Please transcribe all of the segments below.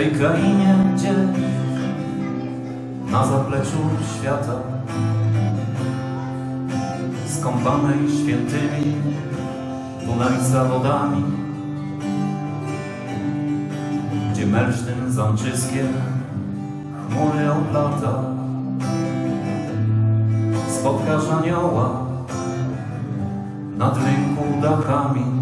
tej krainie, gdzie na zapleczu świata skąpanej świętymi Dunajca wodami, gdzie melsztyn zamczyskie chmury oplata, spotkasz anioła nad rynku dachami.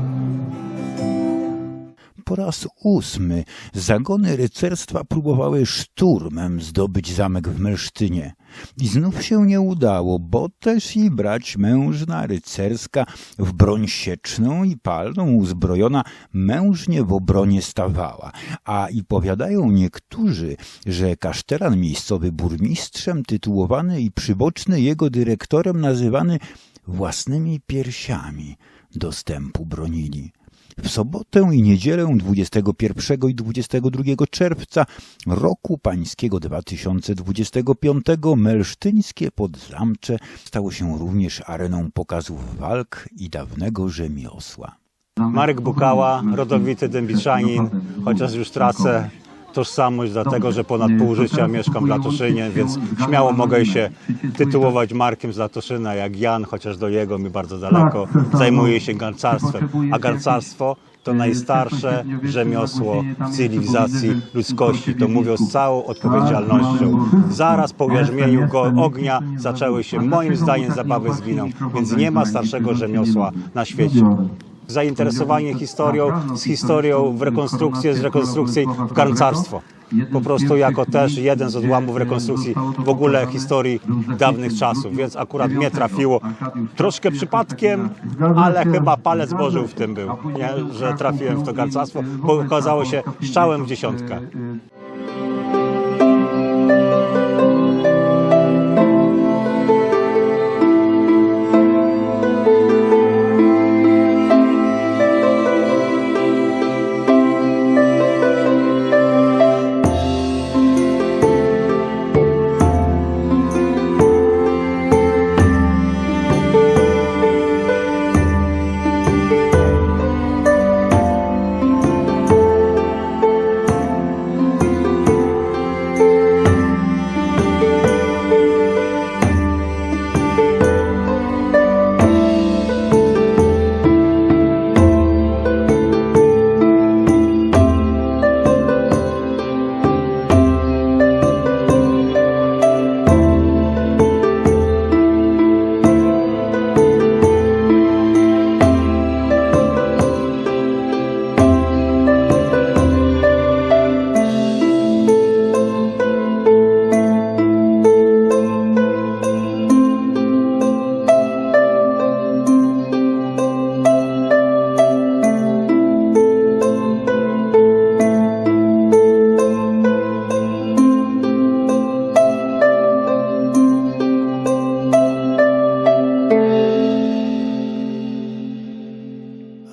Po raz ósmy zagony rycerstwa próbowały szturmem zdobyć zamek w Melsztynie. I znów się nie udało, bo też i brać mężna rycerska w broń sieczną i palną uzbrojona mężnie w obronie stawała. A i powiadają niektórzy, że kasztelan miejscowy burmistrzem tytułowany i przyboczny jego dyrektorem nazywany własnymi piersiami dostępu bronili. W sobotę i niedzielę 21 i 22 czerwca roku pańskiego 2025 Melsztyńskie Podzamcze stało się również areną pokazów walk i dawnego rzemiosła. Marek Bukała, rodowity dębiczanin, chociaż już tracę tożsamość, dlatego że ponad pół życia mieszkam w Latoszynie, więc śmiało mogę się tytułować Markiem z Latoszyna, jak Jan, chociaż do jego mi bardzo daleko. Zajmuję się garncarstwem, a garncarstwo to najstarsze rzemiosło w cywilizacji ludzkości. To mówią z całą odpowiedzialnością. Zaraz po ujarzmieniu go ognia zaczęły się moim zdaniem zabawy z winą, więc nie ma starszego rzemiosła na świecie zainteresowanie historią, z historią w rekonstrukcję, z rekonstrukcji w garncarstwo. Po prostu jako też jeden z odłamów rekonstrukcji w ogóle historii dawnych czasów, więc akurat mnie trafiło troszkę przypadkiem, ale chyba palec Boży w tym był, nie? że trafiłem w to garncarstwo, bo okazało się strzałem w dziesiątkę.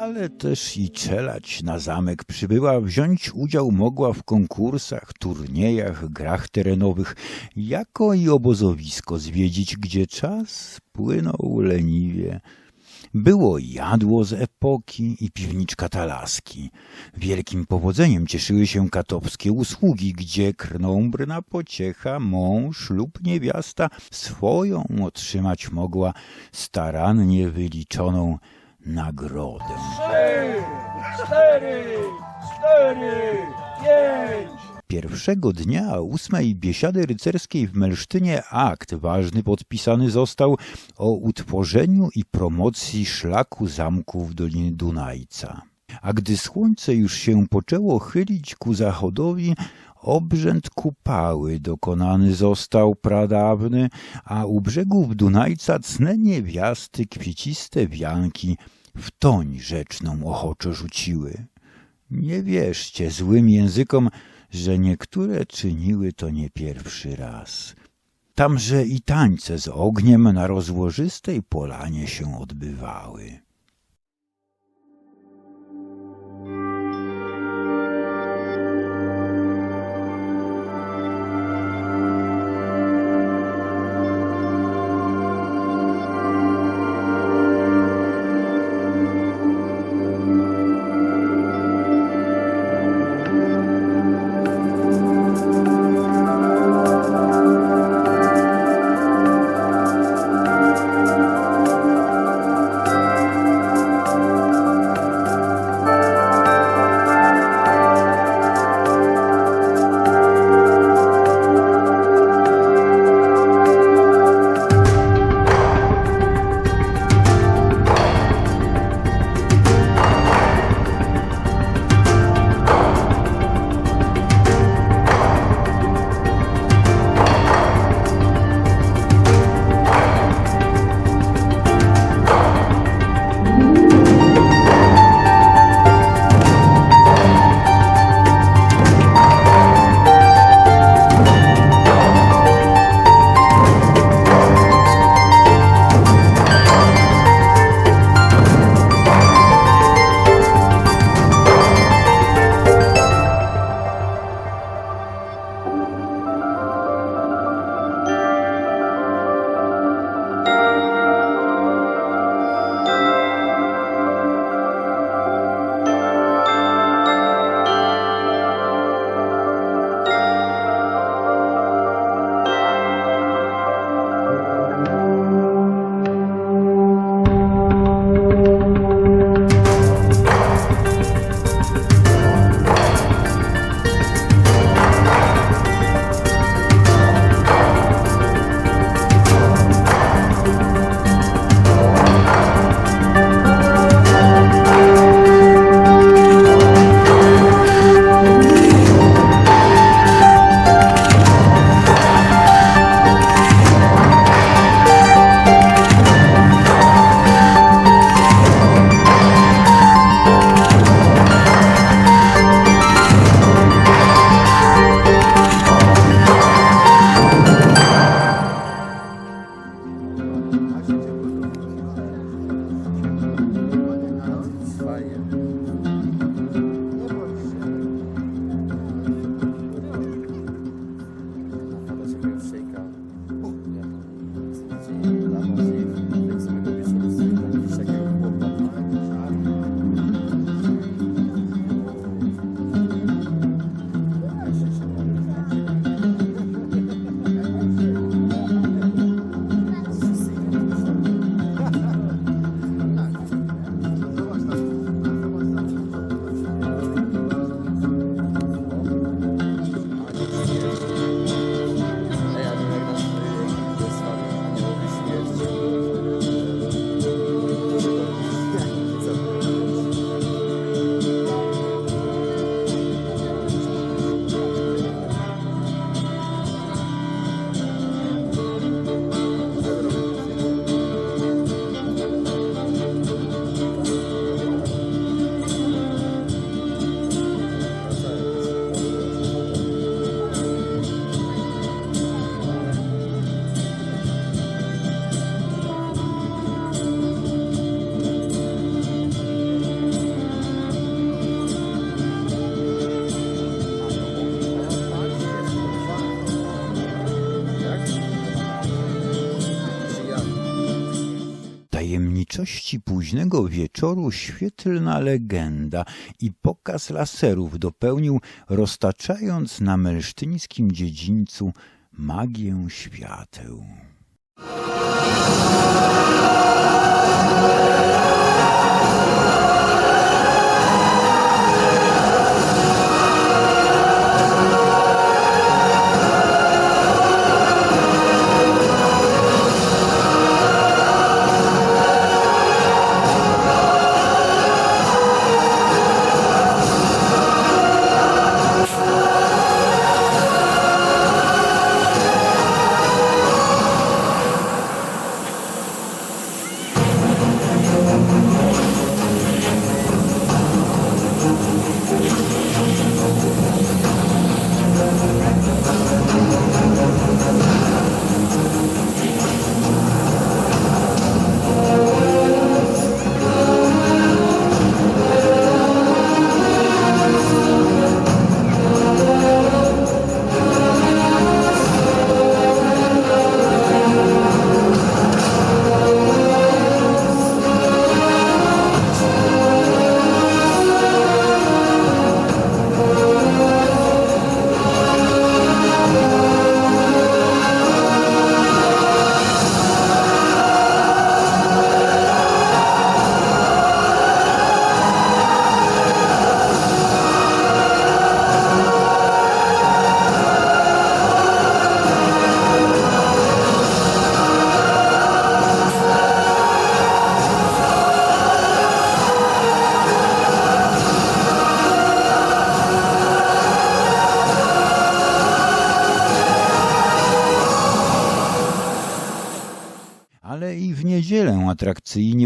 Ale też i czelać na zamek przybyła, wziąć udział mogła w konkursach, turniejach, grach terenowych, jako i obozowisko zwiedzić, gdzie czas płynął leniwie. Było jadło z epoki i piwniczka talaski. Wielkim powodzeniem cieszyły się katowskie usługi, gdzie krnąbrna pociecha, mąż lub niewiasta swoją otrzymać mogła starannie wyliczoną nagrodę. cztery, cztery, pięć. Pierwszego dnia ósmej biesiady rycerskiej w Melsztynie akt ważny podpisany został o utworzeniu i promocji szlaku zamków w Dolinie Dunajca. A gdy słońce już się poczęło chylić ku zachodowi, obrzęd kupały dokonany został pradawny, a u brzegów Dunajca cne niewiasty kwieciste wianki w toń rzeczną ochoczo rzuciły. Nie wierzcie złym językom, że niektóre czyniły to nie pierwszy raz. Tamże i tańce z ogniem na rozłożystej polanie się odbywały. Późnego wieczoru świetlna legenda i pokaz laserów dopełnił, roztaczając na melsztyńskim dziedzińcu magię świateł.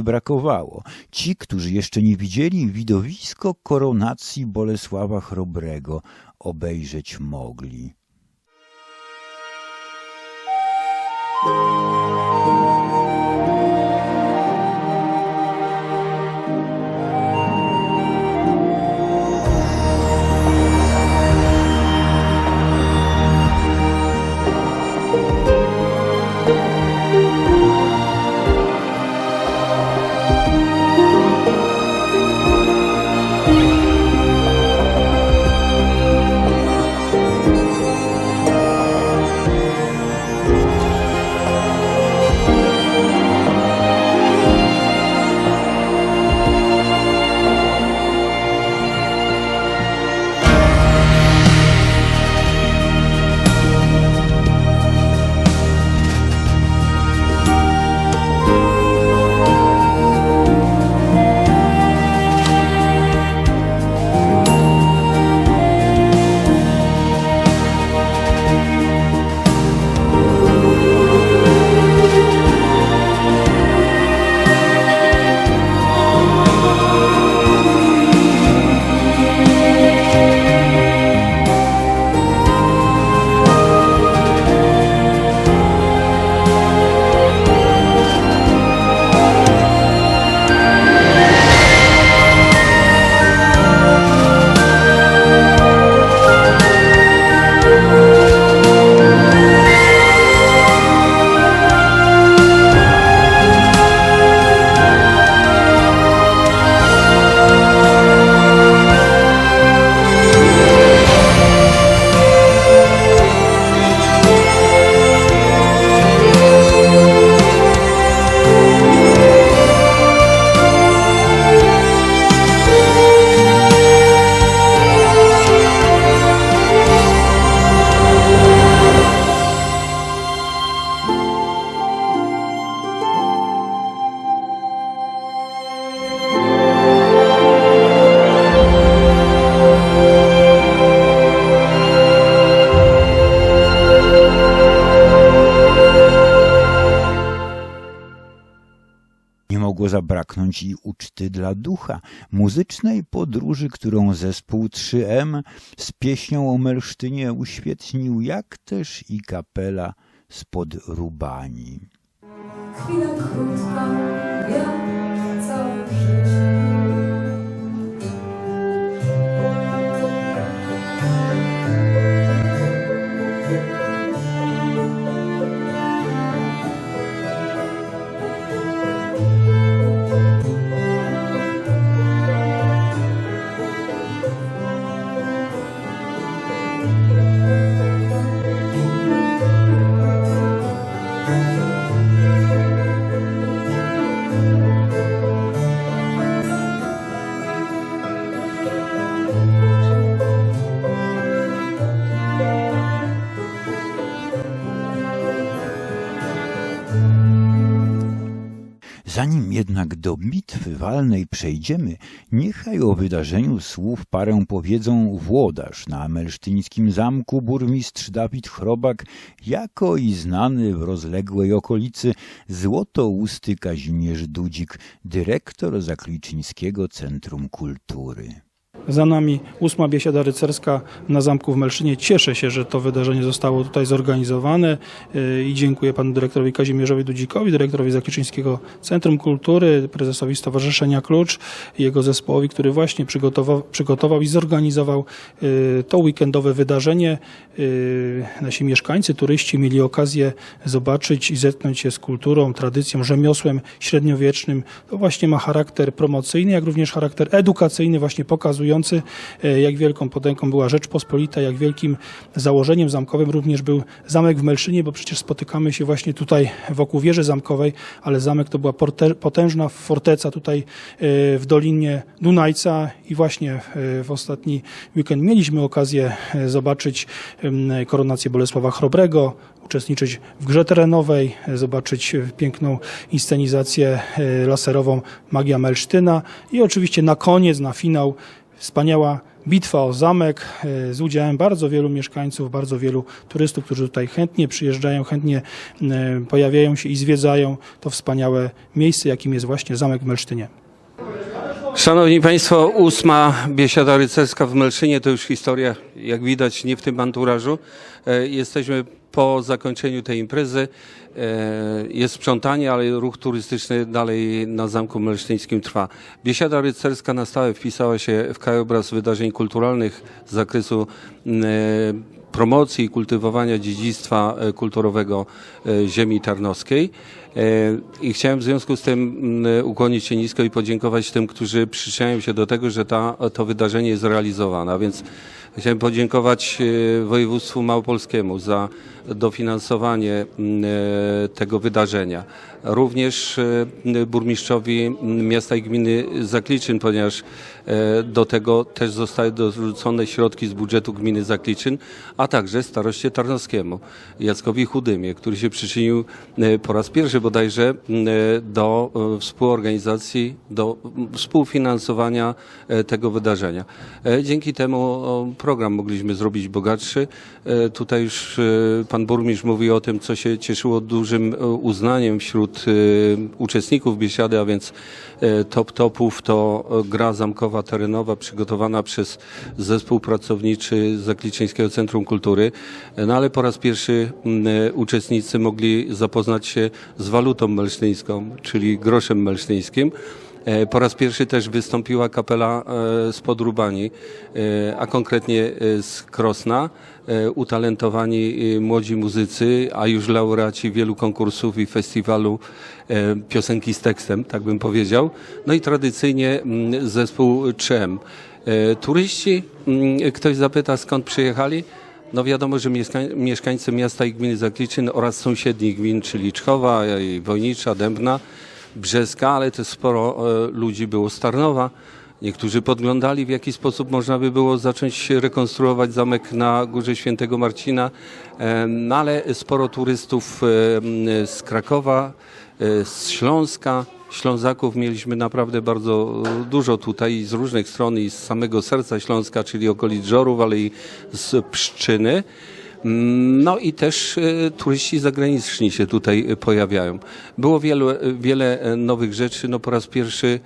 Brakowało. Ci, którzy jeszcze nie widzieli, widowisko koronacji Bolesława Chrobrego obejrzeć mogli. Zabraknąć i uczty dla ducha, muzycznej podróży, którą zespół 3M z pieśnią o Melsztynie uświetnił, jak też i kapela spod Rubani. Chwila krótka, całe życie. Jednak do bitwy walnej przejdziemy, niechaj o wydarzeniu słów parę powiedzą włodarz na melsztyńskim zamku burmistrz Dawid Chrobak, jako i znany w rozległej okolicy złotousty Kazimierz Dudzik, dyrektor Zakliczyńskiego Centrum Kultury. Za nami ósma biesiada rycerska na zamku w Melszynie. Cieszę się, że to wydarzenie zostało tutaj zorganizowane yy, i dziękuję panu dyrektorowi Kazimierzowi Dudzikowi, dyrektorowi Zakliczyńskiego Centrum Kultury, prezesowi Stowarzyszenia Klucz jego zespołowi, który właśnie przygotował, przygotował i zorganizował yy, to weekendowe wydarzenie. Yy, Nasi mieszkańcy, turyści mieli okazję zobaczyć i zetknąć się z kulturą, tradycją, rzemiosłem średniowiecznym. To właśnie ma charakter promocyjny, jak również charakter edukacyjny, właśnie pokazujący, e, jak wielką potęgą była Rzeczpospolita, jak wielkim założeniem zamkowym również był zamek w Melszynie, bo przecież spotykamy się właśnie tutaj wokół wieży zamkowej, ale zamek to była potężna forteca tutaj e, w Dolinie Dunajca i właśnie e, w ostatni weekend mieliśmy okazję zobaczyć koronację Bolesława Chrobrego, uczestniczyć w grze terenowej, zobaczyć piękną inscenizację laserową Magia Melsztyna i oczywiście na koniec, na finał wspaniała bitwa o zamek e, z udziałem bardzo wielu mieszkańców, bardzo wielu turystów, którzy tutaj chętnie przyjeżdżają, chętnie e, pojawiają się i zwiedzają to wspaniałe miejsce, jakim jest właśnie zamek w Melsztynie. Szanowni Państwo, ósma biesiada rycerska w Melszynie to już historia, jak widać, nie w tym anturażu. E, Jesteśmy po zakończeniu tej imprezy. E, Jest sprzątanie, ale ruch turystyczny dalej na Zamku Melsztyńskim trwa. Biesiada rycerska na stałe wpisała się w krajobraz wydarzeń kulturalnych z zakresu e, promocji i kultywowania dziedzictwa kulturowego ziemi tarnowskiej. E, I chciałem w związku z tym mm, ukłonić się nisko i podziękować tym, którzy przyczyniają się do tego, że ta, to wydarzenie jest realizowane. A więc chciałem podziękować e, województwu małopolskiemu za dofinansowanie mm, e, tego wydarzenia. Również burmistrzowi miasta i gminy Zakliczyn, ponieważ do tego też zostały dorzucone środki z budżetu gminy Zakliczyn, a także staroście tarnowskiemu, Jackowi Chudymie, który się przyczynił po raz pierwszy bodajże m, e, do e, współorganizacji, do współfinansowania e, tego wydarzenia. Dzięki temu program mogliśmy zrobić bogatszy. Tutaj już pan burmistrz mówi o tym, co się cieszyło dużym uznaniem wśród uczestników biesiady, a więc top topów to gra zamkowa terenowa przygotowana przez zespół pracowniczy Zakliczyńskiego Centrum Kultury. No ale po raz pierwszy uczestnicy mogli zapoznać się z walutą melsztyńską, czyli groszem melsztyńskim. E, Po raz pierwszy też wystąpiła kapela e, z Podrubani, e, a konkretnie z Krosna, utalentowani młodzi muzycy, a już laureaci wielu konkursów i festiwalu piosenki z tekstem, tak bym powiedział. No i tradycyjnie mm, zespół Czem. Turyści, mm, ktoś zapyta skąd przyjechali? No wiadomo, że mieszkań, mieszkańcy miasta i gminy Zakliczyn oraz sąsiednich gmin, czyli Czchowa, i Wojnicza, Dębna, Brzeska, ale też sporo e, ludzi było z Tarnowa. Niektórzy podglądali, w jaki sposób można by było zacząć rekonstruować zamek na Górze Świętego Marcina, E, no ale sporo turystów e, z Krakowa, e, z Śląska, Ślązaków mieliśmy naprawdę bardzo e, dużo tutaj z różnych stron i z samego serca Śląska, czyli okolic Żorów, ale i z Pszczyny. Mm, No i też e, turyści zagraniczni się tutaj pojawiają. Było wiele, wiele e, nowych rzeczy. No po raz pierwszy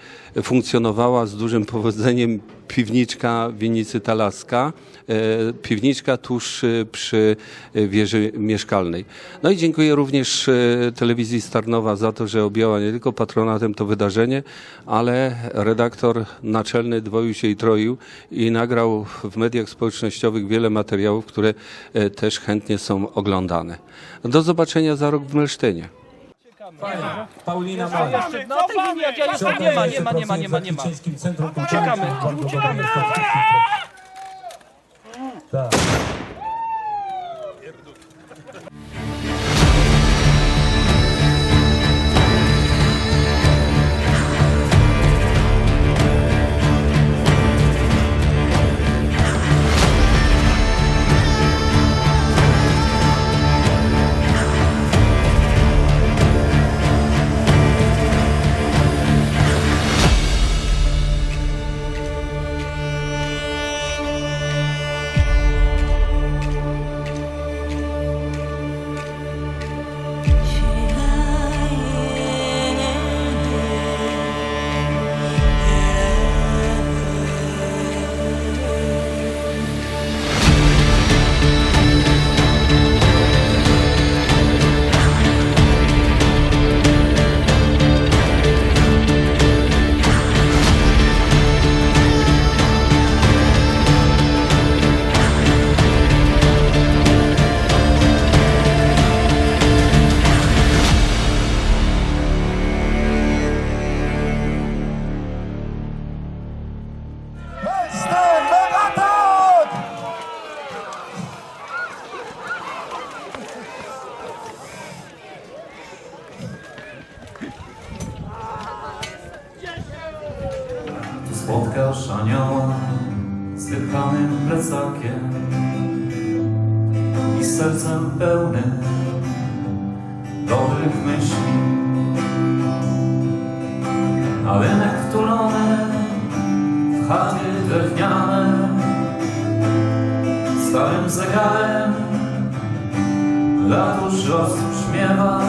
funkcjonowała z dużym powodzeniem piwniczka winnicy Talaska. e, Piwniczka tuż e, przy e, wieży mieszkalnej. No i dziękuję również telewizji Starnowa za to, że objęła nie tylko patronatem to wydarzenie, ale redaktor naczelny dwoił się i troił i nagrał w mediach społecznościowych wiele materiałów, które też chętnie są oglądane. Do zobaczenia za rok w Melsztynie. Paulina A jeszcze, no tej linii jak ja jestem, nie ma, nie ma, nie ma, nie ma, nie ma. Uciekamy, uciekamy. Tak. Starym zegarem. Ratusz rozbrzmiewa.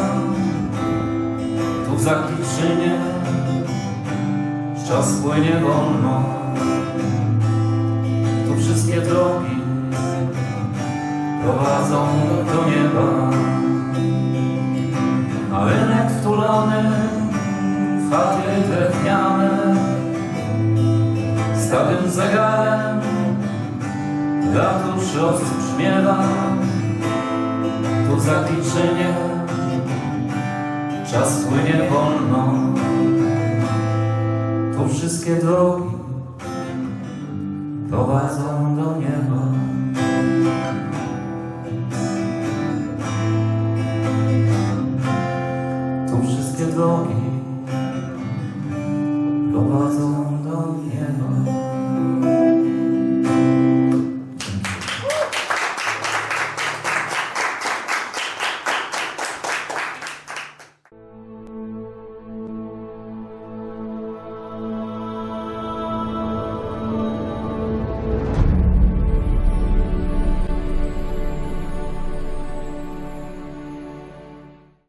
Tu w zakliczynie czas płynie wolno. Tu wszystkie drogi prowadzą do nieba. A rynek wtulony w chaty drewniane. Starym zegarem ratusz rozbrzmiewa tu zakliczenie czas płynie wolno. Tu wszystkie drogi prowadzą do nieba